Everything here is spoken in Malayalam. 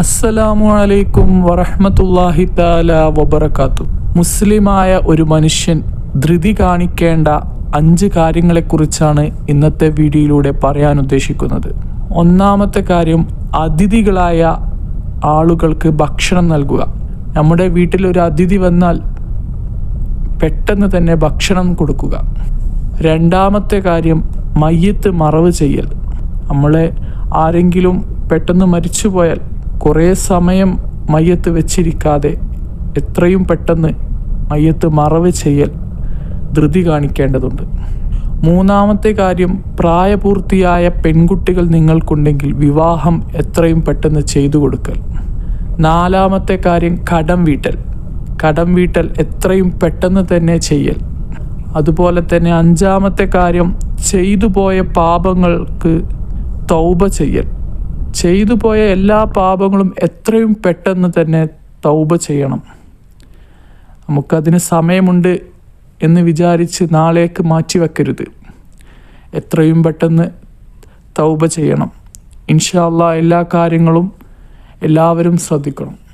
അസ്സലാമു അലൈക്കും വറഹ്മത്തുള്ളാഹി താല വബർക്കാത്തു മുസ്ലിമായ ഒരു മനുഷ്യൻ ധൃതി കാണിക്കേണ്ട അഞ്ച് കാര്യങ്ങളെക്കുറിച്ചാണ് ഇന്നത്തെ വീഡിയോയിലൂടെ പറയാൻ ഉദ്ദേശിക്കുന്നത്. ഒന്നാമത്തെ കാര്യം അതിഥികളായ ആളുകൾക്ക് ഭക്ഷണം നൽകുക. നമ്മുടെ വീട്ടിൽ ഒരു അതിഥി വന്നാൽ പെട്ടെന്ന് തന്നെ ഭക്ഷണം കൊടുക്കുക. രണ്ടാമത്തെ കാര്യം മയ്യത്ത് മറവ് ചെയ്യൽ. നമ്മളെ ആരെങ്കിലും പെട്ടെന്ന് മരിച്ചു പോയാൽ കുറേ സമയം മയ്യത്ത് വെച്ചിരിക്കാതെ എത്രയും പെട്ടെന്ന് മയ്യത്ത് മറവ് ചെയ്യൽ ധൃതി കാണിക്കേണ്ടതുണ്ട്. മൂന്നാമത്തെ കാര്യം പ്രായപൂർത്തിയായ പെൺകുട്ടികൾ നിങ്ങൾക്കുണ്ടെങ്കിൽ വിവാഹം എത്രയും പെട്ടെന്ന് ചെയ്തു കൊടുക്കൽ. നാലാമത്തെ കാര്യം കടം വീട്ടൽ. കടം വീട്ടൽ എത്രയും പെട്ടെന്ന് തന്നെ ചെയ്യൽ. അതുപോലെ തന്നെ അഞ്ചാമത്തെ കാര്യം ചെയ്തു പോയ പാപങ്ങൾക്ക് തൗബ ചെയ്യൽ. ചെയ്തു പോയ എല്ലാ പാപങ്ങളും എത്രയും പെട്ടെന്ന് തന്നെ തൗബ ചെയ്യണം. നമുക്കതിന് സമയമുണ്ട് എന്ന് വിചാരിച്ച് നാളേക്ക് മാറ്റി മാറ്റിവെക്കരുത്. എത്രയും പെട്ടെന്ന് തൗബ ചെയ്യണം. ഇൻഷാല്ല എല്ലാ കാര്യങ്ങളും എല്ലാവരും ശ്രദ്ധിക്കണം.